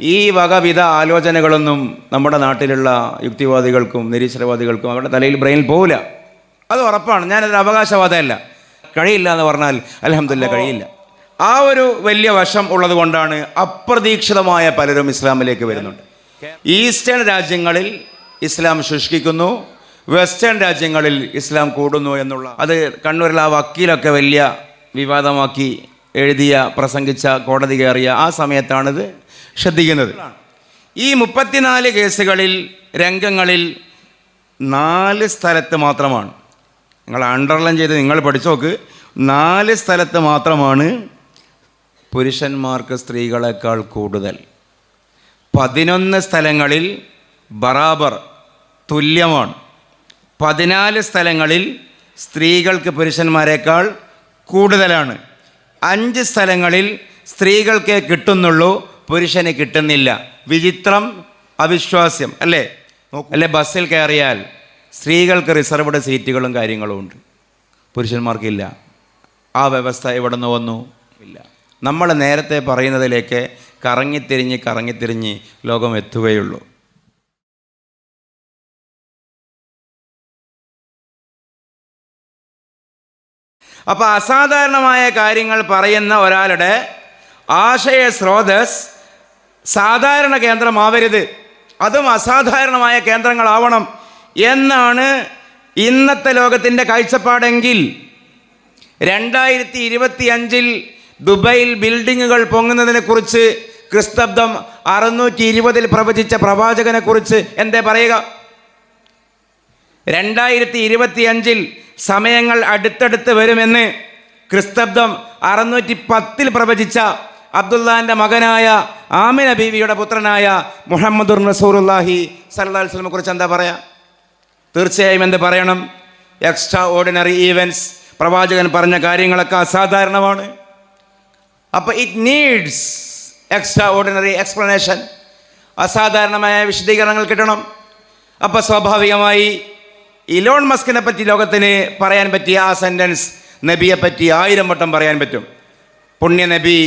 ഈ വകവിധ ആലോചനകളൊന്നും നമ്മുടെ നാട്ടിലുള്ള യുക്തിവാദികൾക്കും നിരീശ്വരവാദികൾക്കും അവരുടെ തലയിൽ ബ്രെയിൻ പോവില്ല. അത് ഉറപ്പാണ്. ഞാനതൊരു അവകാശവാദമല്ല. കഴിയില്ല എന്ന് പറഞ്ഞാൽ അലഹമില്ല കഴിയില്ല. ആ ഒരു വലിയ വശം ഉള്ളത് കൊണ്ടാണ് അപ്രതീക്ഷിതമായ പലരും ഇസ്ലാമിലേക്ക് വരുന്നുണ്ട്. ഈസ്റ്റേൺ രാജ്യങ്ങളിൽ ഇസ്ലാം ശുഷ്കിക്കുന്നു. വെസ്റ്റേൺ രാജ്യങ്ങളിൽ ഇസ്ലാം കൂടുന്നു എന്നുള്ള അത് കണ്ണൂരിൽ ആ വക്കീലൊക്കെ വലിയ വിവാദമാക്കി എഴുതിയ പ്രസംഗിച്ച കോടതി കയറിയ ആ സമയത്താണിത്. ശ്രദ്ധിക്കുന്നത്. ഈ മുപ്പത്തിനാല് കേസുകളിൽ രംഗങ്ങളിൽ നാല് സ്ഥലത്ത് മാത്രമാണ്. നിങ്ങൾ അണ്ടർലൈൻ ചെയ്ത് നിങ്ങൾ പഠിച്ചു നോക്ക്. നാല് സ്ഥലത്ത് മാത്രമാണ് പുരുഷന്മാർക്ക് സ്ത്രീകളെക്കാൾ കൂടുതൽ. പതിനൊന്ന് സ്ഥലങ്ങളിൽ ബറാബർ തുല്യമാണ്. പതിനാല് സ്ഥലങ്ങളിൽ സ്ത്രീകൾക്ക് പുരുഷന്മാരെക്കാൾ കൂടുതലാണ്. അഞ്ച് സ്ഥലങ്ങളിൽ സ്ത്രീകൾക്കേ കിട്ടുന്നുള്ളൂ പുരുഷന് കിട്ടുന്നില്ല. വിചിത്രം അവിശ്വാസ്യം അല്ലേ? അല്ലേ? ബസ്സിൽ കയറിയാൽ സ്ത്രീകൾക്ക് റിസർവ്ഡ് സീറ്റുകളും കാര്യങ്ങളും ഉണ്ട്. പുരുഷന്മാർക്കില്ല. ആ വ്യവസ്ഥ എവിടെ നിന്ന് വന്നു? ഇല്ല. നമ്മൾ നേരത്തെ പറയുന്നതിലേക്ക് കറങ്ങിത്തിരിഞ്ഞ് കറങ്ങിത്തിരിഞ്ഞ് ലോകം എത്തുകയുള്ളൂ. അപ്പോൾ അസാധാരണമായ കാര്യങ്ങൾ പറയുന്ന ഒരാളുടെ ആശയ സ്രോതസ് സാധാരണ കേന്ദ്രമാവരുത്. അതും അസാധാരണമായ കേന്ദ്രങ്ങളാവണം എന്നാണ് ഇന്നത്തെ ലോകത്തിന്റെ കാഴ്ചപ്പാടെങ്കിൽ. രണ്ടായിരത്തി ഇരുപത്തി അഞ്ചിൽ ദുബൈയിൽ ബിൽഡിങ്ങുകൾ പൊങ്ങുന്നതിനെക്കുറിച്ച് ക്രിസ്തബ്ദം അറുന്നൂറ്റി ഇരുപതിൽ പ്രവചിച്ച പ്രവാചകനെക്കുറിച്ച് എന്തേ പറയുക? രണ്ടായിരത്തി ഇരുപത്തി അഞ്ചിൽ സമയങ്ങൾ അടുത്തടുത്ത് വരുമെന്ന് ക്രിസ്തബ്ദം അറുന്നൂറ്റി പത്തിൽ പ്രവചിച്ച അബ്ദുല്ലാന്റെ മകനായ ആമിന ബീവിയുടെ പുത്രനായ മുഹമ്മദുർ നസൂറുല്ലാഹി സല്ലാ വസ്ലമെ കുറിച്ച് എന്താ പറയാ? തീർച്ചയായും എന്ത് പറയണം? എക്സ്ട്രാ ഓർഡിനറി ഈവൻസ് പ്രവാചകൻ പറഞ്ഞ കാര്യങ്ങളൊക്കെ അസാധാരണമാണ്. അപ്പോൾ it needs extraordinary explanation അസാധാരണമായ വിശദീകരണങ്ങൾ കിട്ടണം. അപ്പോൾ സ്വാഭാവികമായി ഇലോൺ മസ്കിനെ പറ്റി ലോകത്തിന് പറയാൻ പറ്റിയ ആ സെന്റൻസ് നബിയെ പറ്റി ആയിരം വട്ടം പറയാൻ പറ്റും. പുണ്യ നബി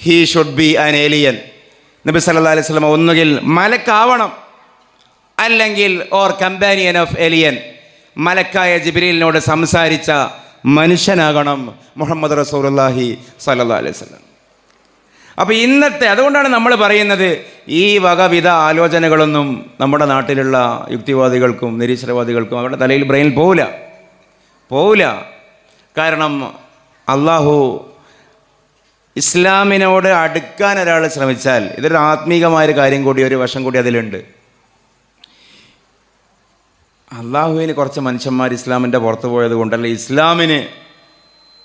he should be an alien നബി സല്ലാ അലൈഹി സ്വലമ ഒന്നുകിൽ മലക്കാവണം അല്ലെങ്കിൽ ഓർ കമ്പാനിയൻ ഓഫ് എലിയൻ മലക്കായ ജിബിലിനോട് സംസാരിച്ച മനുഷ്യനാകണം മുഹമ്മദ് റസൂലുള്ളാഹി സല്ലാ അലൈഹി സ്വലം അപ്പോൾ ഇന്നത്തെ അതുകൊണ്ടാണ് നമ്മൾ പറയുന്നത് ഈ വകവിധ ആലോചനകളൊന്നും നമ്മുടെ നാട്ടിലുള്ള യുക്തിവാദികൾക്കും നിരീശ്വരവാദികൾക്കും അവരുടെ തലയിൽ ബ്രെയിനിൽ പോവില്ല. പോവില്ല. കാരണം അള്ളാഹു ഇസ്ലാമിനോട് അടുക്കാൻ ഒരാൾ ശ്രമിച്ചാൽ ഇതൊരു ആത്മീകമായൊരു കാര്യം കൂടി ഒരു വശം കൂടി അതിലുണ്ട്. അള്ളാഹുവിന് കുറച്ച് മനുഷ്യന്മാർ ഇസ്ലാമിന്റെ പുറത്ത് പോയത് കൊണ്ടല്ല ഇസ്ലാമിന്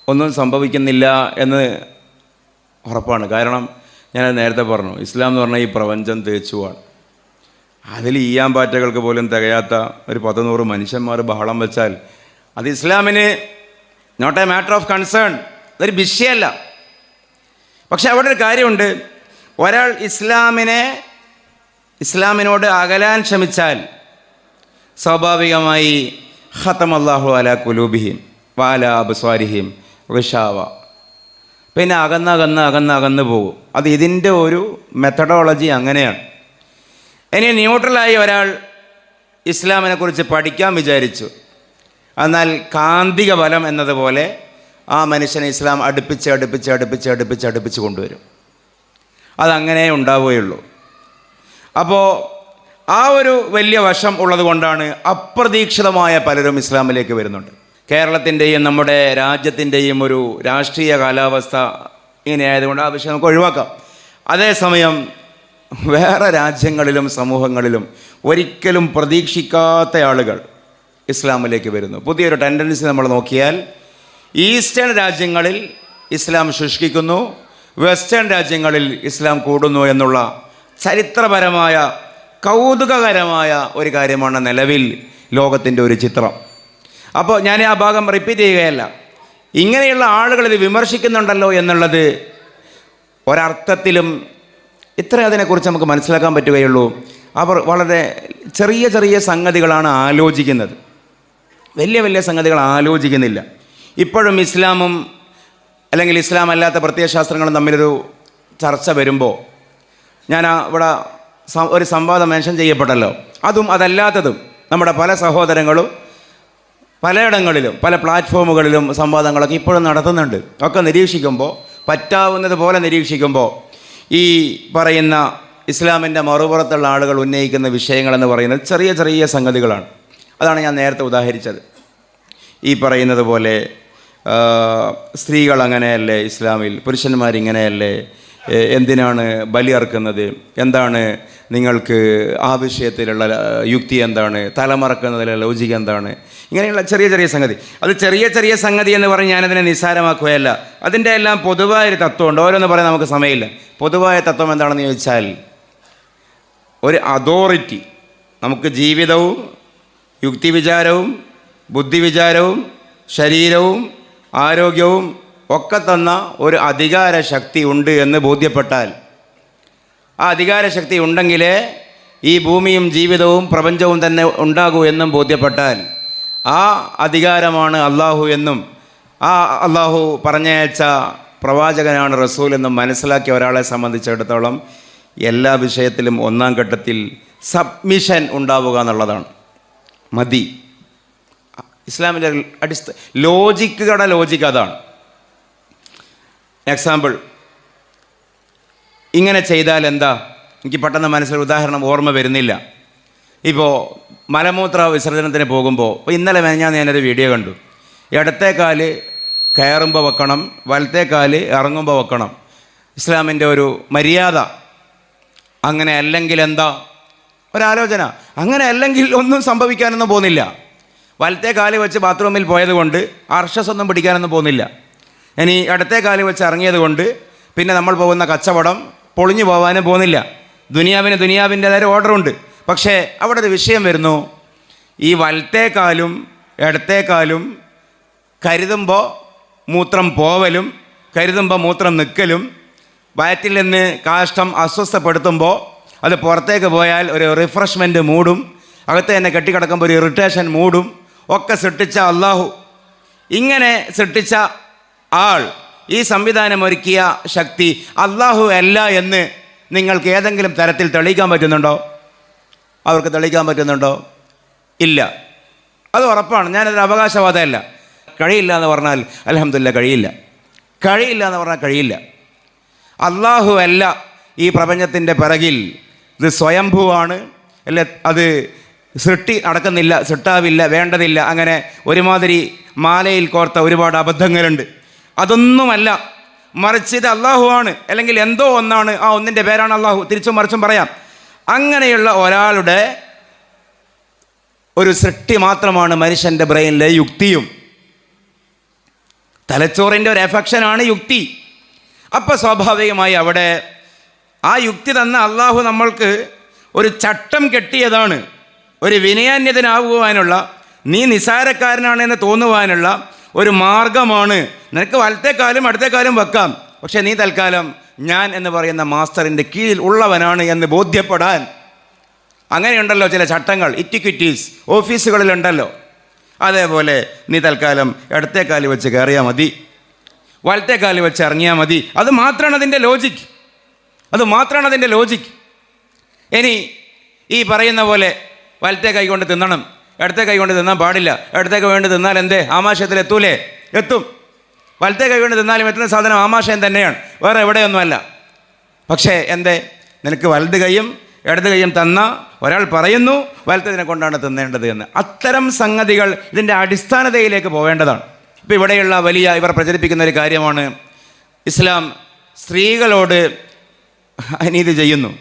ഒന്നും സംഭവിക്കുന്നില്ല എന്ന് ഉറപ്പാണ്. കാരണം ഞാനത് നേരത്തെ പറഞ്ഞു ഇസ്ലാം എന്ന് പറഞ്ഞാൽ ഈ പ്രപഞ്ചം തേച്ചുവാണ് അതിൽ ഈയാൻ പാറ്റകൾക്ക് പോലും തികയാത്ത ഒരു പത്തുനൂറ് മനുഷ്യന്മാർ ബഹളം വെച്ചാൽ അത് ഇസ്ലാമിന് not a matter of concern അതൊരു വിഷയമല്ല. പക്ഷെ അവിടെ ഒരു കാര്യമുണ്ട്. ഒരാൾ ഇസ്ലാമിനെ ഇസ്ലാമിനോട് അകലാൻ ശ്രമിച്ചാൽ സ്വാഭാവികമായി ഹത്തം അള്ളാഹു അല കുലൂബിഹിം വാല അബ്സ്വാരിഹിം വിഷാവ പിന്നെ അകന്ന് അകന്ന് അകന്ന് അകന്ന് പോകും. അത് ഇതിന്റെ ഒരു മെത്തഡോളജി അങ്ങനെയാണ്. ഇനി ന്യൂട്രലായി ഒരാൾ ഇസ്ലാമിനെക്കുറിച്ച് പഠിക്കാൻ വിചാരിച്ചു. എന്നാൽ കാന്തിക ബലം എന്നതുപോലെ ആ മനുഷ്യനെ ഇസ്ലാം അടുപ്പിച്ച് അടുപ്പിച്ച് അടുപ്പിച്ച് അടുപ്പിച്ച് അടുപ്പിച്ച് കൊണ്ടുവരും. അതങ്ങനെ ഉണ്ടാവുകയുള്ളൂ. അപ്പോൾ ആ ഒരു വലിയ വശം ഉള്ളത് കൊണ്ടാണ് അപ്രതീക്ഷിതമായ പലരും ഇസ്ലാമിലേക്ക് വരുന്നുണ്ട്. കേരളത്തിന്റെയും നമ്മുടെ രാജ്യത്തിന്റെയും ഒരു രാഷ്ട്രീയ കാലാവസ്ഥ ഇങ്ങനെയായതുകൊണ്ട് ആ വിഷയം നമുക്ക് ഒഴിവാക്കാം. അതേസമയം വേറെ രാജ്യങ്ങളിലും സമൂഹങ്ങളിലും ഒരിക്കലും പ്രതീക്ഷിക്കാത്ത ആളുകൾ ഇസ്ലാമിലേക്ക് വരുന്നു. പുതിയൊരു ടെൻഡൻസി നമ്മൾ നോക്കിയാൽ ഈസ്റ്റേൺ രാജ്യങ്ങളിൽ ഇസ്ലാം ശുഷ്കിക്കുന്നു വെസ്റ്റേൺ രാജ്യങ്ങളിൽ ഇസ്ലാം കൂടുന്നു എന്നുള്ള ചരിത്രപരമായ കൗതുകകരമായ ഒരു കാര്യമാണ് നിലവിൽ ലോകത്തിന്റെ ഒരു ചിത്രം. അപ്പോൾ ഞാൻ ആ ഭാഗം റിപ്പീറ്റ് ചെയ്യുകയല്ല. ഇങ്ങനെയുള്ള ആളുകൾ ഇത് വിമർശിക്കുന്നുണ്ടല്ലോ എന്നുള്ളത് ഒരർത്ഥത്തിലും ഇത്ര അതിനെക്കുറിച്ച് നമുക്ക് മനസ്സിലാക്കാൻ പറ്റുകയുള്ളൂ. അവർ വളരെ ചെറിയ ചെറിയ സംഗതികളാണ് ആലോചിക്കുന്നത്. വലിയ വലിയ സംഗതികൾ ആലോചിക്കുന്നില്ല. ഇപ്പോഴും ഇസ്ലാമും അല്ലെങ്കിൽ ഇസ്ലാം അല്ലാത്ത പ്രത്യയശാസ്ത്രങ്ങളും തമ്മിലൊരു ചർച്ച വരുമ്പോൾ ഞാൻ ഇവിടെ ഒരു സംവാദം മെൻഷൻ ചെയ്യപ്പെട്ടല്ലോ. അതും അതല്ലാത്തതും നമ്മുടെ പല സഹോദരങ്ങളും പലയിടങ്ങളിലും പല പ്ലാറ്റ്ഫോമുകളിലും സംവാദങ്ങളൊക്കെ ഇപ്പോഴും നടത്തുന്നുണ്ട്. ഒക്കെ നിരീക്ഷിക്കുമ്പോൾ പറ്റാവുന്നതുപോലെ നിരീക്ഷിക്കുമ്പോൾ ഈ പറയുന്ന ഇസ്ലാമിന്റെ മറുപുറത്തുള്ള ആളുകൾ ഉന്നയിക്കുന്ന വിഷയങ്ങളെന്ന് പറയുന്നത് ചെറിയ ചെറിയ സംഗതികളാണ്. അതാണ് ഞാൻ നേരത്തെ ഉദാഹരിച്ചത്. ഈ പറയുന്നത് പോലെ സ്ത്രീകൾ അങ്ങനെയല്ലേ ഇസ്ലാമിൽ? പുരുഷന്മാരിങ്ങനെയല്ലേ? എന്തിനാണ് ബലി അർക്കുന്നത്? എന്താണ് നിങ്ങൾക്ക് ആ വിഷയത്തിലുള്ള യുക്തി എന്താണ്? തലമറക്കുന്നതിലുള്ള ലോജിക് എന്താണ്? ഇങ്ങനെയുള്ള ചെറിയ ചെറിയ സംഗതി. അത് ചെറിയ ചെറിയ സംഗതി എന്ന് പറഞ്ഞ് ഞാനതിനെ നിസ്സാരമാക്കുകയല്ല. അതിന്റെ എല്ലാം പൊതുവായ പൊതുവായൊരു തത്വമുണ്ട്. ഓരോന്ന് പറയാൻ നമുക്ക് സമയമില്ല. പൊതുവായ തത്വം എന്താണെന്ന് ചോദിച്ചാൽ ഒരു അതോറിറ്റി. നമുക്ക് ജീവിതവും യുക്തിവിചാരവും ബുദ്ധിവിചാരവും ശരീരവും ആരോഗ്യവും ഒക്കെ തന്ന ഒരു അധികാര ശക്തി ഉണ്ട് എന്ന് ബോധ്യപ്പെട്ടാൽ ആ അധികാര ശക്തി ഉണ്ടെങ്കിലേ ഈ ഭൂമിയും ജീവിതവും പ്രപഞ്ചവും തന്നെ ഉണ്ടാകൂ എന്നും ബോധ്യപ്പെട്ടാൽ ആ അധികാരമാണ് അള്ളാഹു എന്നും ആ അള്ളാഹു പറഞ്ഞയച്ച പ്രവാചകനാണ് റസൂൽ എന്നും മനസ്സിലാക്കിയ ഒരാളെ സംബന്ധിച്ചിടത്തോളം എല്ലാ വിഷയത്തിലും ഒന്നാം ഘട്ടത്തിൽ സബ്മിഷൻ ഉണ്ടാവുക എന്നുള്ളതാണ്. മതി. ഇസ്ലാമിന്റെ അടിസ്ഥ ലോജിക്കുകളുടെ ലോജിക് അതാണ്. എക്സാമ്പിൾ ഇങ്ങനെ ചെയ്താൽ എന്താ? എനിക്ക് പെട്ടെന്ന് മനസ്സിൽ ഉദാഹരണം ഓർമ്മ വരുന്നില്ല. ഇപ്പോൾ മലമൂത്ര വിസർജനത്തിന് പോകുമ്പോൾ ഇപ്പോൾ ഇന്നലെ ഞാൻ ഞാനൊരു വീഡിയോ കണ്ടു. ഇടത്തെ കാൽ കയറുമ്പോൾ വെക്കണം വലത്തെ കാൽ ഇറങ്ങുമ്പോൾ വെക്കണം. ഇസ്ലാമിന്റെ ഒരു മര്യാദ. അങ്ങനെ അല്ലെങ്കിൽ എന്താ? ഒരാലോചന. അങ്ങനെ അല്ലെങ്കിൽ ഒന്നും സംഭവിക്കാനൊന്നും പോകുന്നില്ല. വലത്തെ കാൽ വെച്ച് ബാത്റൂമിൽ പോയതുകൊണ്ട് അർഷസ് ഒന്നും പിടിക്കാനൊന്നും പോകുന്നില്ല. ഇനി ഇടത്തെ കാൽ വെച്ച് ഇറങ്ങിയത് കൊണ്ട് പിന്നെ നമ്മൾ പോകുന്ന കച്ചവടം പൊളിഞ്ഞു പോകാനും പോകുന്നില്ല. ദുനിയാവിന് ദുനിയാവിന്റെതായ ഓർഡറുണ്ട്. പക്ഷേ അവിടെ ഒരു വിഷയം വരുന്നു. ഈ വലത്തേക്കാലും കാലും ഇടത്തേ കാലും കരുതുമ്പോൾ മൂത്രം പോവലും കരുതുമ്പോൾ മൂത്രം നിൽക്കലും വയറ്റിൽ നിന്ന് കാഷ്ടം അസ്വസ്ഥപ്പെടുത്തുമ്പോൾ അത് പുറത്തേക്ക് പോയാൽ ഒരു റിഫ്രഷ്മെന്റ് മൂടും അകത്ത് തന്നെ കെട്ടിക്കിടക്കുമ്പോൾ ഒരു ഇറിറ്റേഷൻ മൂടും ഒക്കെ സൃഷ്ടിച്ച അള്ളാഹു ഇങ്ങനെ സൃഷ്ടിച്ച ആൾ ഈ സംവിധാനം ഒരുക്കിയ ശക്തി അള്ളാഹു അല്ല എന്ന് നിങ്ങൾക്ക് ഏതെങ്കിലും തരത്തിൽ തെളിയിക്കാൻ പറ്റുന്നുണ്ടോ? അവർക്ക് തെളിയിക്കാൻ പറ്റുന്നുണ്ടോ? ഇല്ല. അത് ഉറപ്പാണ്. ഞാനതൊരു അവകാശവാദമല്ല. കഴിയില്ല എന്ന് പറഞ്ഞാൽ അലഹമില്ല കഴിയില്ല. കഴിയില്ല എന്ന് പറഞ്ഞാൽ കഴിയില്ല. അള്ളാഹു അല്ല ഈ പ്രപഞ്ചത്തിന്റെ പിറകിൽ. ഇത് സ്വയംഭുവാണ്. അല്ലെ അത് സൃഷ്ടി നടക്കുന്നില്ല സൃഷ്ടാവില്ല വേണ്ടതില്ല അങ്ങനെ ഒരുമാതിരി മാലയിൽ കോർത്ത ഒരുപാട് അബദ്ധങ്ങളുണ്ട്. അതൊന്നുമല്ല മറിച്ച് ഇത് അള്ളാഹു ആണ് അല്ലെങ്കിൽ എന്തോ ഒന്നാണ് ആ ഒന്നിന്റെ പേരാണ് അള്ളാഹു തിരിച്ചും മറിച്ചും പറയാം. അങ്ങനെയുള്ള ഒരാളുടെ ഒരു സൃഷ്ടി മാത്രമാണ് മനുഷ്യന്റെ ബ്രെയിനിലെ യുക്തിയും. തലച്ചോറിന്റെ ഒരു എഫക്ഷനാണ് യുക്തി. അപ്പോൾ സ്വാഭാവികമായി അവിടെ ആ യുക്തി തന്ന അള്ളാഹു നമ്മൾക്ക് ഒരു ചട്ടം കെട്ടിയതാണ്. ഒരു വിനയാന്യതനാകുവാനുള്ള നീ നിസാരക്കാരനാണെന്ന് തോന്നുവാനുള്ള ഒരു മാർഗമാണ്. നിനക്ക് വലത്തെ കാലും അടുത്ത വെക്കാം. പക്ഷേ നീ തൽക്കാലം ഞാൻ എന്ന് പറയുന്ന മാസ്റ്ററിന്റെ കീഴിൽ ഉള്ളവനാണ് എന്ന് ബോധ്യപ്പെടാൻ. അങ്ങനെയുണ്ടല്ലോ ചില ചട്ടങ്ങൾ ഇറ്റിക്വിറ്റീസ് ഓഫീസുകളിലുണ്ടല്ലോ. അതേപോലെ നീ തൽക്കാലം ഇടത്തെ കാലി വെച്ച് കയറിയാൽ മതി. വലത്തെ കാലി വെച്ച് ഇറങ്ങിയാൽ മതി. അത് മാത്രമാണ് അതിന്റെ ലോജിക്. അത് മാത്രമാണ് അതിന്റെ ലോജിക്. ഇനി ഈ പറയുന്ന പോലെ വലത്തെ കൈ കൊണ്ട് തിന്നണം. ഇടത്തെ കൈ കൊണ്ട് തിന്നാൻ പാടില്ല. ഇടത്തെ കൈ കൊണ്ട് തിന്നാൽ എന്തേ? ആമാശയത്തിൽ എത്തൂലേ? എത്തും. വലത്തെ കൈ കൊണ്ട് തിന്നാലും എത്തുന്ന സാധനം ആമാശയം തന്നെയാണ്. വേറെ എവിടെയൊന്നുമല്ല. പക്ഷേ എന്തേ? നിനക്ക് വലത് കൈയും ഇടത് കൈയും തന്ന ഒരാൾ പറയുന്നു വലത്തതിനെ കൊണ്ടാണ് തിന്നേണ്ടത് എന്ന്. അത്തരം സംഗതികൾ ഇതിന്റെ അടിസ്ഥാനതയിലേക്ക് പോവേണ്ടതാണ്. ഇപ്പോൾ ഇവിടെയുള്ള വലിയ ഇവർ പ്രചരിപ്പിക്കുന്ന ഒരു കാര്യമാണ്. ഇസ്ലാം സ്ത്രീകളോട് അനീതി ചെയ്യുന്നു.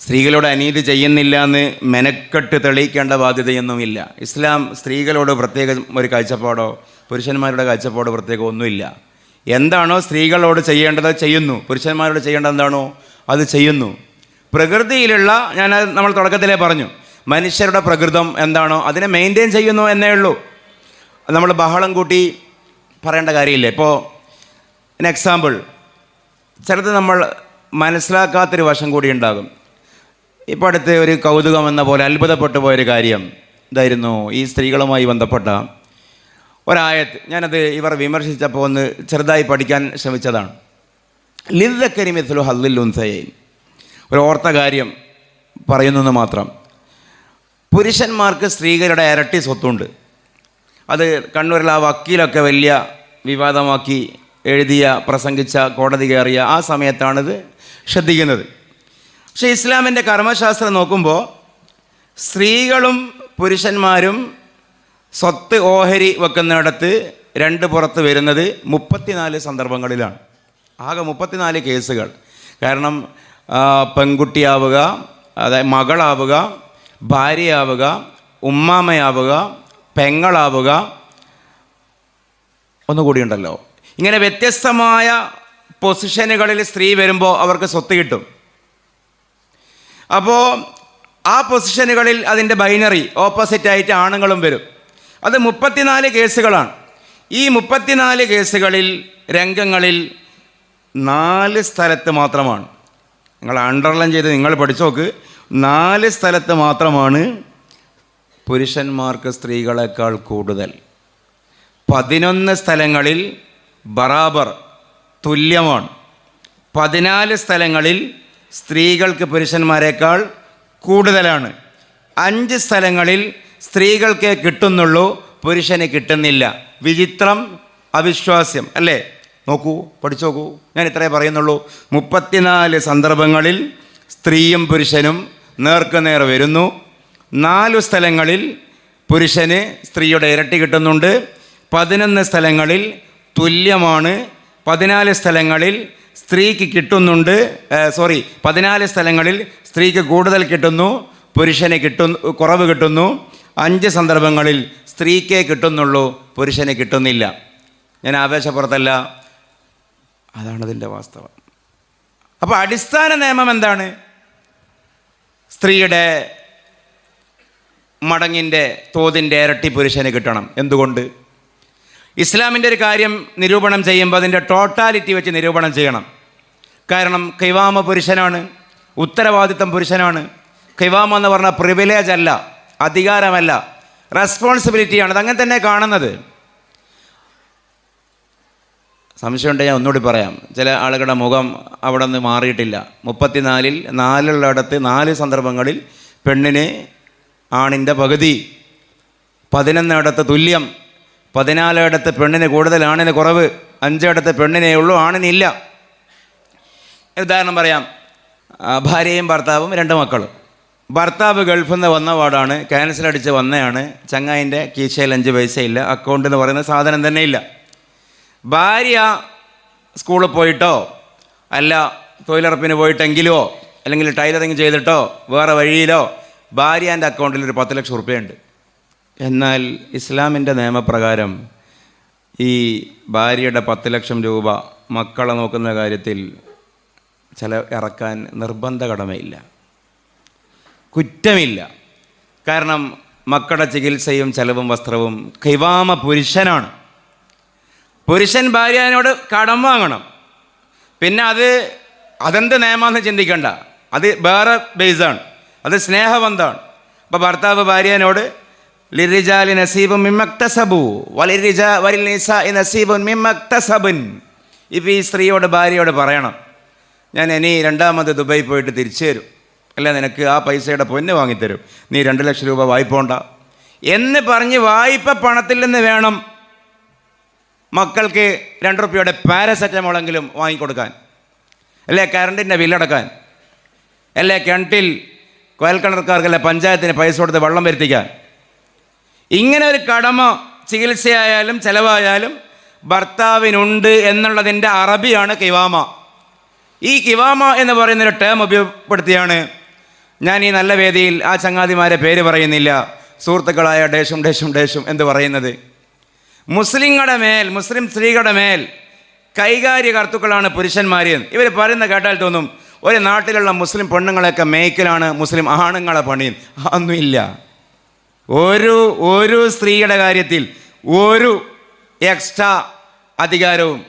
സ്ത്രീകളോട് അനീതി ചെയ്യുന്നില്ല എന്ന് മെനക്കെട്ട് തെളിയിക്കേണ്ട ബാധ്യതയൊന്നുമില്ല. ഇസ്ലാം സ്ത്രീകളോട് പ്രത്യേക ഒരു കാഴ്ചപ്പാടോ പുരുഷന്മാരുടെ കാഴ്ചപ്പാടോ പ്രത്യേകം ഒന്നുമില്ല. എന്താണോ സ്ത്രീകളോട് ചെയ്യേണ്ടത് ചെയ്യുന്നു. പുരുഷന്മാരോട് ചെയ്യേണ്ടത് എന്താണോ അത് ചെയ്യുന്നു. പ്രകൃതിയിലുള്ള ഞാൻ നമ്മൾ തുടക്കത്തിലേ പറഞ്ഞു മനുഷ്യരുടെ പ്രകൃതം എന്താണോ അതിനെ മെയിന്റെയിൻ ചെയ്യുന്നു എന്നേ ഉള്ളൂ. നമ്മൾ ബഹളം കൂട്ടി പറയേണ്ട കാര്യമില്ല. ഇപ്പോൾ എക്സാമ്പിൾ ചിലത് നമ്മൾ മനസ്സിലാക്കാത്തൊരു വശം കൂടി ഉണ്ടാകും. ഇപ്പോൾ അടുത്ത് ഒരു കൗതുകം എന്ന പോലെ അത്ഭുതപ്പെട്ടു പോയൊരു കാര്യം ഇതായിരുന്നു ഈ സ്ത്രീകളുമായി ബന്ധപ്പെട്ട ഒരായത്ത്. ഞാനത് ഇവർ വിമർശിച്ചപ്പോൾ ഒന്ന് ചെറുതായി പഠിക്കാൻ ശ്രമിച്ചതാണ്. ലിതക്കരി മിഥുലു ഹല്ലിൽ ഉൻസയൈൻ. ഒരു ഓർത്ത കാര്യം പറയുന്നെന്ന് മാത്രം. പുരുഷന്മാർക്ക് സ്ത്രീകളുടെ ഇരട്ടി സ്വത്തുണ്ട്. അത് കണ്ണൂരിൽ ആ വക്കീലൊക്കെ വലിയ വിവാദമാക്കി എഴുതിയ പ്രസംഗിച്ച കോടതി കയറിയ ആ സമയത്താണിത് ശ്രദ്ധിക്കുന്നത്. പക്ഷേ ഇസ്ലാമിന്റെ കർമ്മശാസ്ത്രം നോക്കുമ്പോൾ സ്ത്രീകളും പുരുഷന്മാരും സ്വത്ത് ഓഹരി വെക്കുന്നിടത്ത് രണ്ട് പുറത്ത് വരുന്നത് മുപ്പത്തിനാല് സന്ദർഭങ്ങളിലാണ്. ആകെ മുപ്പത്തിനാല് കേസുകൾ. കാരണം പെൺകുട്ടിയാവുക അതായത് മകളാവുക ഭാര്യയാവുക ഉമ്മാമയാവുക പെങ്ങളാവുക ഒന്നുകൂടി ഉണ്ടല്ലോ ഇങ്ങനെ വ്യത്യസ്തമായ പൊസിഷനുകളിൽ സ്ത്രീ വരുമ്പോൾ അവർക്ക് സ്വത്ത് കിട്ടും. അപ്പോൾ ആ പൊസിഷനുകളിൽ അതിന്റെ ബൈനറി ഓപ്പോസിറ്റായിട്ട് ആണുങ്ങളും വരും. അത് മുപ്പത്തിനാല് കേസുകളാണ്. ഈ മുപ്പത്തിനാല് കേസുകളിൽ രംഗങ്ങളിൽ നാല് സ്ഥലത്ത് മാത്രമാണ്. നിങ്ങൾ അണ്ടർലൈൻ ചെയ്ത് നിങ്ങൾ പഠിച്ചോക്ക് നാല് സ്ഥലത്ത് മാത്രമാണ് പുരുഷന്മാർക്ക് സ്ത്രീകളെക്കാൾ കൂടുതൽ. പതിനൊന്ന് സ്ഥലങ്ങളിൽ ബറാബർ തുല്യമാണ്. പതിനാല് സ്ഥലങ്ങളിൽ സ്ത്രീകൾക്ക് പുരുഷന്മാരെക്കാൾ കൂടുതലാണ്. അഞ്ച് സ്ഥലങ്ങളിൽ സ്ത്രീകൾക്ക് കിട്ടുന്നുള്ളൂ പുരുഷന് കിട്ടുന്നില്ല. വിചിത്രം അവിശ്വാസ്യം അല്ലേ? നോക്കൂ പഠിച്ചു നോക്കൂ. ഞാൻ ഇത്രേ പറയുന്നുള്ളൂ. മുപ്പത്തിനാല് സന്ദർഭങ്ങളിൽ സ്ത്രീയും പുരുഷനും നേർക്കുനേർ വരുന്നു. നാലു സ്ഥലങ്ങളിൽ പുരുഷന് സ്ത്രീയുടെ ഇരട്ടി കിട്ടുന്നുണ്ട്. പതിനൊന്ന് സ്ഥലങ്ങളിൽ തുല്യമാണ്. പതിനാല് സ്ഥലങ്ങളിൽ സ്ത്രീക്ക് കിട്ടുന്നുണ്ട് സോറി പതിനാല് സ്ഥലങ്ങളിൽ സ്ത്രീക്ക് കൂടുതൽ കിട്ടുന്നു പുരുഷന് കിട്ടുന്നു കുറവ് കിട്ടുന്നു. അഞ്ച് സന്ദർഭങ്ങളിൽ സ്ത്രീക്കേ കിട്ടുന്നുള്ളൂ പുരുഷന് കിട്ടുന്നില്ല. ഞാൻ ആവേശപ്പുറത്തല്ല അതാണതിന്റെ വാസ്തവം. അപ്പോൾ അടിസ്ഥാന നിയമം എന്താണ്? സ്ത്രീയുടെ മടങ്ങിന്റെ തോതിന്റെ ഇരട്ടി പുരുഷന് കിട്ടണം. എന്തുകൊണ്ട്? ഇസ്ലാമിന്റെ ഒരു കാര്യം നിരൂപണം ചെയ്യുമ്പോൾ അതിന്റെ ടോട്ടാലിറ്റി വെച്ച് നിരൂപണം ചെയ്യണം. കാരണം കൈവാമ പുരുഷനാണ് ഉത്തരവാദിത്തം പുരുഷനാണ്. കൈവാമ എന്ന് പറഞ്ഞാൽ പ്രിവിലേജ് അല്ല അധികാരമല്ല റെസ്പോൺസിബിലിറ്റിയാണ് അതങ്ങനെ തന്നെ കാണുന്നത്. സംശയമുണ്ടെങ്കിൽ ഞാൻ ഒന്നുകൂടി പറയാം. ചില ആളുകളുടെ മുഖം അവിടെ നിന്ന് മാറിയിട്ടില്ല. മുപ്പത്തിനാലിൽ നാലുള്ളിടത്ത് നാല് സന്ദർഭങ്ങളിൽ പെണ്ണിന് ആണിന്റെ പകുതി പതിനൊന്നിടത്ത് തുല്യം പതിനാലിടത്ത് പെണ്ണിന് കൂടുതൽ ആണിന് കുറവ് അഞ്ചിടത്ത് പെണ്ണിനേ ഉള്ളൂ ആണിനില്ല. ഉദാഹരണം പറയാം. ഭാര്യയും ഭർത്താവും രണ്ട് മക്കളും. ഭർത്താവ് ഗൾഫിൽ നിന്ന് വന്ന വാർഡാണ് ക്യാൻസൽ അടിച്ച് വന്നതാണ് ചങ്ങായിന്റെ കീശയിൽ അഞ്ച് പൈസയില്ല അക്കൗണ്ട് എന്ന് പറയുന്ന സാധനം തന്നെ ഇല്ല ഭാര്യ സ്കൂളിൽ പോയിട്ടോ അല്ല തൊഴിലുറപ്പിന് പോയിട്ടെങ്കിലോ അല്ലെങ്കിൽ ടൈലറിങ് ചെയ്തിട്ടോ വേറെ വഴിയിലോ ഭാര്യേന്റെ അക്കൗണ്ടിൽ ഒരു പത്ത് ലക്ഷം റുപ്യയുണ്ട് എന്നാൽ ഇസ്ലാമിന്റെ നിയമപ്രകാരം ഈ ഭാര്യയുടെ പത്ത് ലക്ഷം രൂപ മക്കളെ നോക്കുന്ന കാര്യത്തിൽ ചില ഇറക്കാൻ നിർബന്ധ കടമയില്ല. കുറ്റമില്ല. കാരണം മക്കളുടെ ചികിത്സയും ചെലവും വസ്ത്രവും കൈവാമ പുരുഷനാണ്. പുരുഷൻ ഭാര്യനോട് കടം വാങ്ങണം. പിന്നെ അത് അതെന്ത് നിയമാണെന്ന് ചിന്തിക്കണ്ട. അത് വേറെ ബേസാണ് അത് സ്നേഹബന്ധമാണ്. അപ്പോൾ ഭർത്താവ് ഭാര്യനോട് ലിരിജാലി നസീബും മിമ്മക്തസബു. വലിരിജ വലിൽ നിസായി നസീബുൻ മിമ്മക്തസബുൻ. ഇപ്പോൾ ഈ സ്ത്രീയോട് ഭാര്യയോട് പറയണം. ഞാൻ ഇനി രണ്ടാമത് ദുബായി പോയിട്ട് തിരിച്ചു തരും. അല്ല നിനക്ക് ആ പൈസയുടെ പൊന്ന് വാങ്ങിത്തരും. നീ രണ്ട് ലക്ഷം രൂപ വായ്പ ഉണ്ട എന്ന് പറഞ്ഞ് വായ്പ പണത്തിൽ നിന്ന് വേണം മക്കൾക്ക് രണ്ട് റുപ്യയുടെ പാരസെറ്റമോളെങ്കിലും വാങ്ങിക്കൊടുക്കാൻ. അല്ലേ കറണ്ടിന്റെ ബില്ലടക്കാൻ. അല്ലേ കിണറ്റിൽ കോയൽക്കിണർക്കാർക്കല്ലേ പഞ്ചായത്തിന് പൈസ കൊടുത്ത് വെള്ളം വരുത്തിക്കാൻ. ഇങ്ങനെ ഒരു കടമ ചികിത്സയായാലും ചെലവായാലും ഭർത്താവിനുണ്ട് എന്നുള്ളതിന്റെ അറബിയാണ് കിവാമ. ഈ കിവാമ എന്ന് പറയുന്ന ഒരു ടേം ഉപയോഗപ്പെടുത്തിയാണ് ഞാൻ ഈ നല്ല വേദിയിൽ ആ ചങ്ങാതിമാരെ പേര് പറയുന്നില്ല. സുഹൃത്തുക്കളായ ഡേഷും ഡേഷും ഡേഷും എന്ന് പറയുന്നത്. മുസ്ലിങ്ങളുടെ മേൽ മുസ്ലിം സ്ത്രീകളുടെ മേൽ കൈകാര്യ കർത്തുക്കളാണ് പുരുഷന്മാർ ഇവർ പറയുന്ന കേട്ടാൽ തോന്നും ഒരു നാട്ടിലുള്ള മുസ്ലിം പെണ്ണുങ്ങളെയൊക്കെ മേയ്ക്കലാണ് മുസ്ലിം ആണുങ്ങളെ പണി. ഒന്നുമില്ല ഒരു ഒരു സ്ത്രീയുടെ കാര്യത്തിൽ ഒരു എക്സ്ട്രാ അധികാരവും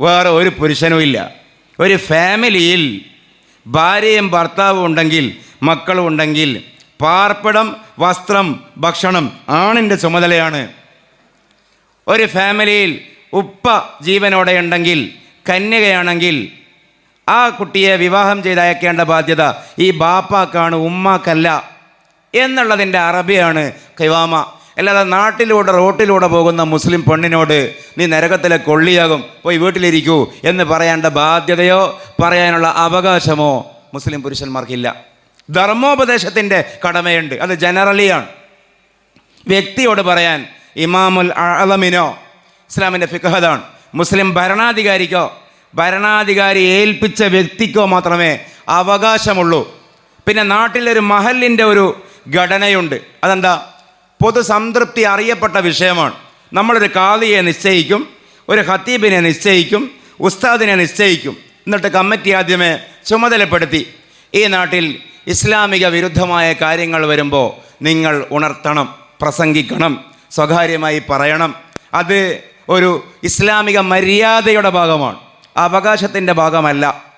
വേറെ ഒരു പുരുഷനും ഇല്ല. ഒരു ഫാമിലിയിൽ ഭാര്യയും ഭർത്താവും ഉണ്ടെങ്കിൽ മക്കളും ഉണ്ടെങ്കിൽ പാർപ്പിടം വസ്ത്രം ഭക്ഷണം ആണിന്റെ ചുമതലയാണ്. ഒരു ഫാമിലിയിൽ ഉപ്പ ജീവനോടെ ഉണ്ടെങ്കിൽ കന്യകയാണെങ്കിൽ ആ കുട്ടിയെ വിവാഹം ചെയ്തയക്കേണ്ട ബാധ്യത ഈ ബാപ്പാക്കാണ് ഉമ്മാക്കല്ല. എന്നുള്ളതിന്റെ അറബിയാണ് കൈവാമ അല്ലാതെ നാട്ടിലൂടെ റോട്ടിലൂടെ പോകുന്ന മുസ്ലിം പെണ്ണിനോട് നീ നരകത്തിലെ കൊള്ളിയാകും പോയി വീട്ടിലിരിക്കൂ എന്ന് പറയേണ്ട ബാധ്യതയോ പറയാനുള്ള അവകാശമോ മുസ്ലിം പുരുഷന്മാർക്കില്ല. ധർമ്മോപദേശത്തിന്റെ കടമയുണ്ട്. അത് ജനറലിയാണ്. വ്യക്തിയോട് പറയാൻ ഇമാമുൽ അളമിനോ ഇസ്ലാമിന്റെ ഫിഖഹദാണ് മുസ്ലിം ഭരണാധികാരിക്കോ ഭരണാധികാരി ഏൽപ്പിച്ച വ്യക്തിക്കോ മാത്രമേ അവകാശമുള്ളൂ. പിന്നെ നാട്ടിലൊരു മഹലിന്റെ ഒരു ഘടനയുണ്ട്. അതെന്താ? പൊതുസംതൃപ്തി അറിയപ്പെട്ട വിഷയമാണ്. നമ്മളൊരു കാദിയെ നിശ്ചയിക്കും ഒരു ഹത്തീബിനെ നിശ്ചയിക്കും ഉസ്താദിനെ നിശ്ചയിക്കും. എന്നിട്ട് കമ്മിറ്റി ആദ്യമേ ചുമതലപ്പെടുത്തി. ഈ നാട്ടിൽ ഇസ്ലാമിക വിരുദ്ധമായ കാര്യങ്ങൾ വരുമ്പോൾ നിങ്ങൾ ഉണർത്തണം പ്രസംഗിക്കണം സ്വകാര്യമായി പറയണം. അത് ഒരു ഇസ്ലാമിക മര്യാദയുടെ ഭാഗമാണ്. അവകാശത്തിന്റെ ഭാഗമല്ല.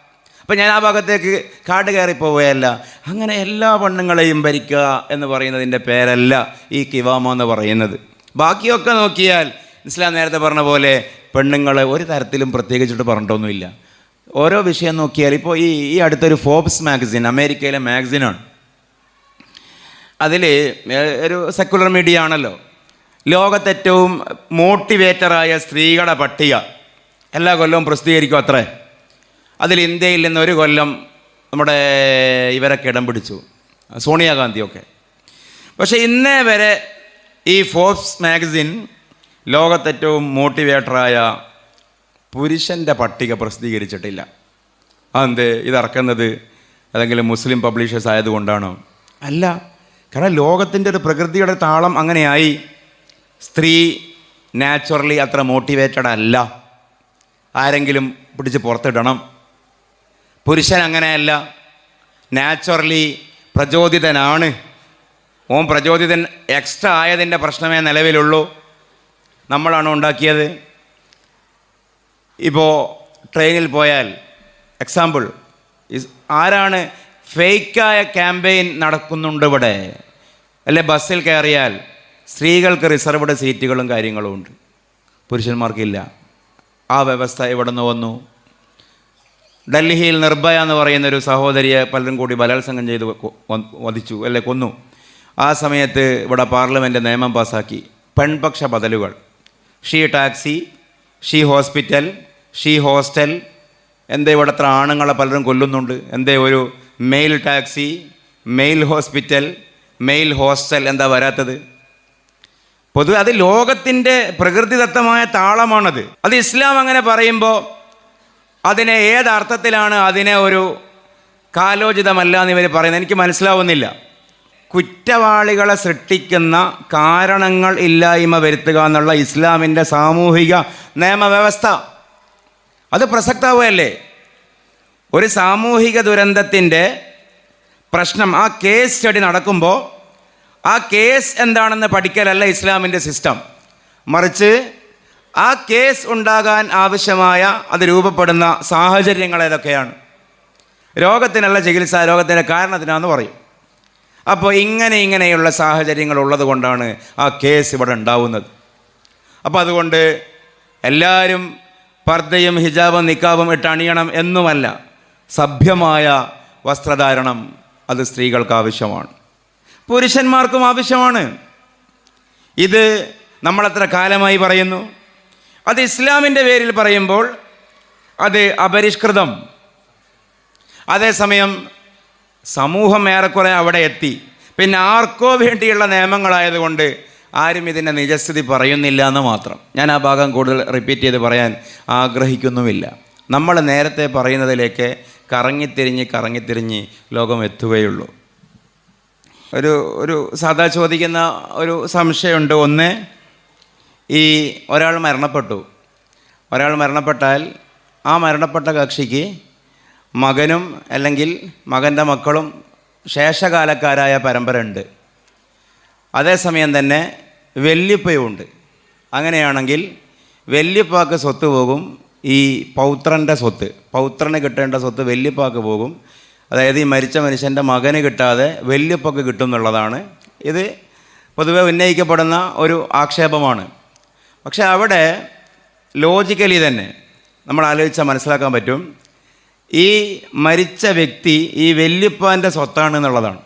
അപ്പം ഞാൻ ആ ഭാഗത്തേക്ക് കാട് കയറി പോവുകയല്ല. അങ്ങനെ എല്ലാ പെണ്ണുങ്ങളെയും ഭരിക്കുക എന്ന് പറയുന്നതിന്റെ പേരല്ല ഈ കിവാമ എന്ന് പറയുന്നത്. ബാക്കിയൊക്കെ നോക്കിയാൽ ഇസ്ലാം നേരത്തെ പറഞ്ഞ പോലെ പെണ്ണുങ്ങളെ ഒരു തരത്തിലും പ്രത്യേകിച്ചിട്ട് പറഞ്ഞിട്ടൊന്നുമില്ല. ഓരോ വിഷയം നോക്കിയാൽ ഇപ്പോൾ ഈ ഈ അടുത്തൊരു ഫോബ്സ് മാഗസിൻ അമേരിക്കയിലെ മാഗസിനാണ്. അതിൽ ഒരു സെക്കുലർ മീഡിയ ആണല്ലോ. ലോകത്തേറ്റവും മോട്ടിവേറ്ററായ സ്ത്രീകളുടെ പട്ടിക. എല്ലാ കൊല്ലവും പ്രസിദ്ധീകരിക്കും അത്രേ. അതിൽ ഇന്ത്യയിൽ നിന്ന് ഒരു കൊല്ലം നമ്മുടെ ഇവരൊക്കെ ഇടം പിടിച്ചു. സോണിയാഗാന്ധിയൊക്കെ. പക്ഷേ ഇന്നേ വരെ ഈ ഫോർബ്സ് മാഗസിൻ ലോകത്തേറ്റവും മോട്ടിവേറ്ററായ പുരുഷന്റെ പട്ടിക പ്രസിദ്ധീകരിച്ചിട്ടില്ല. അതെന്ത്? ഇതിറക്കുന്നത് അല്ലെങ്കിൽ മുസ്ലിം പബ്ലിഷേഴ്സ് ആയതുകൊണ്ടാണോ? അല്ല. കാരണം ലോകത്തിന്റെ ഒരു പ്രകൃതിയുടെ താളം അങ്ങനെയായി. സ്ത്രീ നാച്ചുറലി അത്ര മോട്ടിവേറ്റഡ് അല്ല ആരെങ്കിലും പിടിച്ച് പുറത്തിടണം. പുരുഷൻ അങ്ങനെയല്ല നാച്ചുറലി പ്രചോദിതനാണ്. ഓം പ്രചോദിതൻ എക്സ്ട്രാ ആയതിന്റെ പ്രശ്നമേ നിലവിലുള്ളൂ. നമ്മളാണ് ഉണ്ടാക്കിയത്? ഇപ്പോൾ ട്രെയിനിൽ പോയാൽ എക്സാമ്പിൾ ആരാണ് ഫേക്കായ ക്യാമ്പയിൻ നടക്കുന്നുണ്ട് ഇവിടെ? അല്ലെ ബസ്സിൽ കയറിയാൽ സ്ത്രീകൾക്ക് റിസർവ്ഡ് സീറ്റുകളും കാര്യങ്ങളും ഉണ്ട്. പുരുഷന്മാർക്കില്ല. ആ വ്യവസ്ഥ എവിടെ നിന്ന് വന്നു? ഡൽഹിയിൽ നിർഭയ എന്ന് പറയുന്ന ഒരു സഹോദരിയെ പലരും കൂടി ബലാത്സംഗം ചെയ്ത് വധിച്ചു അല്ലെ കൊന്നു. ആ സമയത്ത് ഇവിടെ പാർലമെന്റ് നിയമം പാസ്സാക്കി പെൺപക്ഷ ബദലുകൾ. She taxi she hospital she hostel എന്തേ ഇവിടെ അത്ര ആണുങ്ങളെ പലരും കൊല്ലുന്നുണ്ട്. എന്തേ ഒരു male taxi male hospital male hostel എന്താ വരാത്തത്? പൊതുവെ അത് ലോകത്തിന്റെ പ്രകൃതിദത്തമായ താളമാണത്. അത് ഇസ്ലാം അങ്ങനെ പറയുമ്പോൾ അതിനെ ഏതർത്ഥത്തിലാണ് അതിനെ ഒരു കാലോചിതമല്ല എന്ന് ഇവർ പറയുന്നത്? എനിക്ക് മനസ്സിലാവുന്നില്ല. കുറ്റവാളികളെ സൃഷ്ടിക്കുന്ന കാരണങ്ങൾ ഇല്ലായ്മ വരുത്തുക എന്നുള്ള ഇസ്ലാമിന്റെ സാമൂഹിക നിയമവ്യവസ്ഥ. അത് പ്രസക്താവുകയല്ലേ ഒരു സാമൂഹിക ദുരന്തത്തിന്റെ പ്രശ്നം ആ കേസ് സ്റ്റഡി നടക്കുമ്പോൾ ആ കേസ് എന്താണെന്ന് പഠിക്കലല്ല ഇസ്ലാമിന്റെ സിസ്റ്റം. മറിച്ച് ആ കേസ് ഉണ്ടാകാൻ ആവശ്യമായ അത് രൂപപ്പെടുന്ന സാഹചര്യങ്ങൾ ഏതൊക്കെയാണ്? രോഗത്തിനുള്ള ചികിത്സ രോഗത്തിന്റെ കാരണത്തിനാന്ന് പറയും. അപ്പോൾ ഇങ്ങനെ ഇങ്ങനെയുള്ള സാഹചര്യങ്ങൾ ഉള്ളത് കൊണ്ടാണ് ആ കേസ് ഇവിടെ ഉണ്ടാവുന്നത്. അപ്പോൾ അതുകൊണ്ട് എല്ലാവരും പർദ്ദയും ഹിജാബും നിക്കാബും ഇട്ട് അണിയണം എന്നുമല്ല സഭ്യമായ വസ്ത്രധാരണം അത് സ്ത്രീകൾക്ക് ആവശ്യമാണ്. പുരുഷന്മാർക്കും ആവശ്യമാണ്. ഇത് നമ്മളത്ര കാലമായി പറയുന്നു. അത് ഇസ്ലാമിന്റെ പേരിൽ പറയുമ്പോൾ അത് അപരിഷ്കൃതം. അതേസമയം സമൂഹം ഏറെക്കുറെ അവിടെ എത്തി. പിന്നെ ആർക്കോ വേണ്ടിയുള്ള നിയമങ്ങളായതുകൊണ്ട് ആരും ഇതിന്റെ നിജസ്ഥിതി പറയുന്നില്ല എന്ന് മാത്രം. ഞാൻ ആ ഭാഗം കൂടുതൽ റിപ്പീറ്റ് ചെയ്ത് പറയാൻ ആഗ്രഹിക്കുന്നുമില്ല. നമ്മൾ നേരത്തെ പറയുന്നതിലേക്ക് കറങ്ങിത്തിരിഞ്ഞ് കറങ്ങിത്തിരിഞ്ഞ് ലോകം എത്തുകയുള്ളൂ. ഒരു ഒരു സാധാ ചോദിക്കുന്ന ഒരു സംശയമുണ്ട്. ഒന്ന് ഈ ഒരാൾ മരണപ്പെട്ടു. ഒരാൾ മരണപ്പെട്ടാൽ ആ മരണപ്പെട്ട കക്ഷിക്ക് മകനും അല്ലെങ്കിൽ മകന്റെ മക്കളും ശേഷകാലക്കാരായ പരമ്പര ഉണ്ട് അതേസമയം തന്നെ വല്യപ്പയുമുണ്ട് അങ്ങനെയാണെങ്കിൽ വല്യപ്പാക്ക് സ്വത്ത് പോകും ഈ പൗത്രന്റെ സ്വത്ത് പൗത്രന് കിട്ടേണ്ട സ്വത്ത് വല്യപ്പാക്ക് പോകും. അതായത് ഈ മരിച്ച മനുഷ്യന്റെ മകന് കിട്ടാതെ വല്യപ്പൊക്കെ കിട്ടും എന്നുള്ളതാണ്. ഇത് പൊതുവെ ഉന്നയിക്കപ്പെടുന്ന ഒരു ആക്ഷേപമാണ്. പക്ഷെ അവിടെ ലോജിക്കലി തന്നെ നമ്മൾ ആലോചിച്ചാൽ മനസ്സിലാക്കാൻ പറ്റും. ഈ മരിച്ച വ്യക്തി ഈ വല്യപ്പാന്റെ സ്വത്താണ് എന്നുള്ളതാണ്.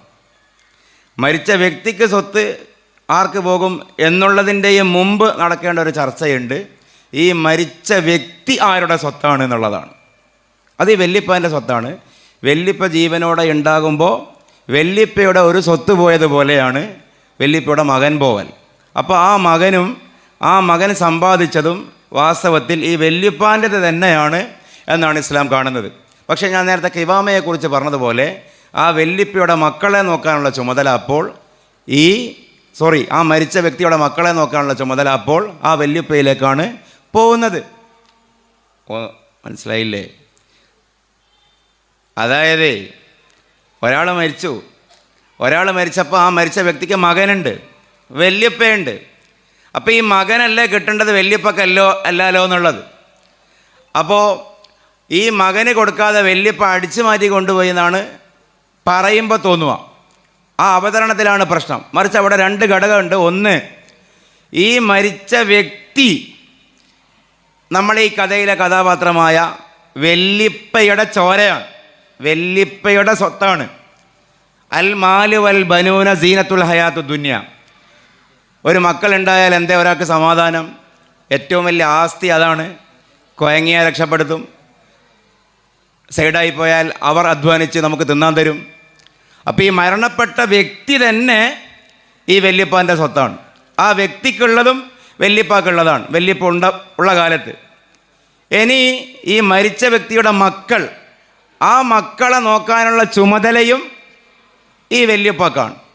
മരിച്ച വ്യക്തിക്ക് സ്വത്ത് ആർക്ക് പോകും എന്നുള്ളതിന്റെയും മുമ്പ് നടക്കേണ്ട ഒരു ചർച്ചയുണ്ട്. ഈ മരിച്ച വ്യക്തി ആരുടെ സ്വത്താണ് എന്നുള്ളതാണ്. അത് ഈ വല്യപ്പാന്റെ സ്വത്താണ്. വല്യപ്പ ജീവനോടെ ഉണ്ടാകുമ്പോൾ വല്യപ്പയുടെ ഒരു സ്വത്ത് പോയതുപോലെയാണ് വല്യപ്പയുടെ മകൻ പോവൽ. അപ്പോൾ ആ മകനും ആ മകൻ സമ്പാദിച്ചതും വാസ്തവത്തിൽ ഈ വല്യപ്പാന്റെ തന്നെയാണ് എന്നാണ് ഇസ്ലാം കാണുന്നത്. പക്ഷേ ഞാൻ നേരത്തെ കിവാമയെക്കുറിച്ച് പറഞ്ഞതുപോലെ ആ വല്യപ്പയുടെ മക്കളെ നോക്കാനുള്ള ചുമതല അപ്പോൾ ഈ സോറി ആ മരിച്ച വ്യക്തിയുടെ മക്കളെ നോക്കാനുള്ള ചുമതല അപ്പോൾ ആ വല്യപ്പയിലേക്കാണ് പോകുന്നത്. മനസ്സിലായില്ലേ? അതായത് ഒരാൾ മരിച്ചു. ഒരാൾ മരിച്ചപ്പോൾ ആ മരിച്ച വ്യക്തിക്ക് മകനുണ്ട് വല്യപ്പയുണ്ട്. അപ്പോൾ ഈ മകനല്ലേ കിട്ടേണ്ടത് വല്യപ്പക്കല്ലോ അല്ലല്ലോ എന്നുള്ളത്. അപ്പോൾ ഈ മകന് കൊടുക്കാതെ വല്യപ്പ അടിച്ചു മാറ്റി കൊണ്ടുപോയി എന്നാണ് പറയുമ്പോൾ തോന്നുക. ആ അവതരണത്തിലാണ് പ്രശ്നം. മറിച്ച് അവിടെ രണ്ട് ഘടകമുണ്ട്. ഒന്ന് ഈ മരിച്ച വ്യക്തി നമ്മളെ ഈ കഥയിലെ കഥാപാത്രമായ വെല്ലിപ്പയുടെ ചോരയാണ്. വെല്ലിപ്പയുടെ സ്വത്താണ്. അൽ മാലു വൽ ബനൂന സീനത്തുൽ ഹയാത്തു ദുന്യ. ഒരു മക്കളുണ്ടായാൽ എന്തേ ഒരാൾക്ക് സമാധാനം? ഏറ്റവും വലിയ ആസ്തി അതാണ്. കൊയങ്ങിയെ രക്ഷപ്പെടുത്തും. സൈഡായി പോയാൽ അവർ അധ്വാനിച്ച് നമുക്ക് തിന്നാൻ തരും. അപ്പോൾ ഈ മരണപ്പെട്ട വ്യക്തി തന്നെ ഈ വല്യപ്പാന്റെ സ്വത്താണ്. ആ വ്യക്തിക്കുള്ളതും വല്യപ്പാക്കുള്ളതാണ്. വല്യപ്പ ഉണ്ട ഉള്ള കാലത്ത്. ഇനി ഈ മരിച്ച വ്യക്തിയുടെ മക്കൾ ആ മക്കളെ നോക്കാനുള്ള ചുമതലയും ഈ വല്യപ്പാക്കാണ്.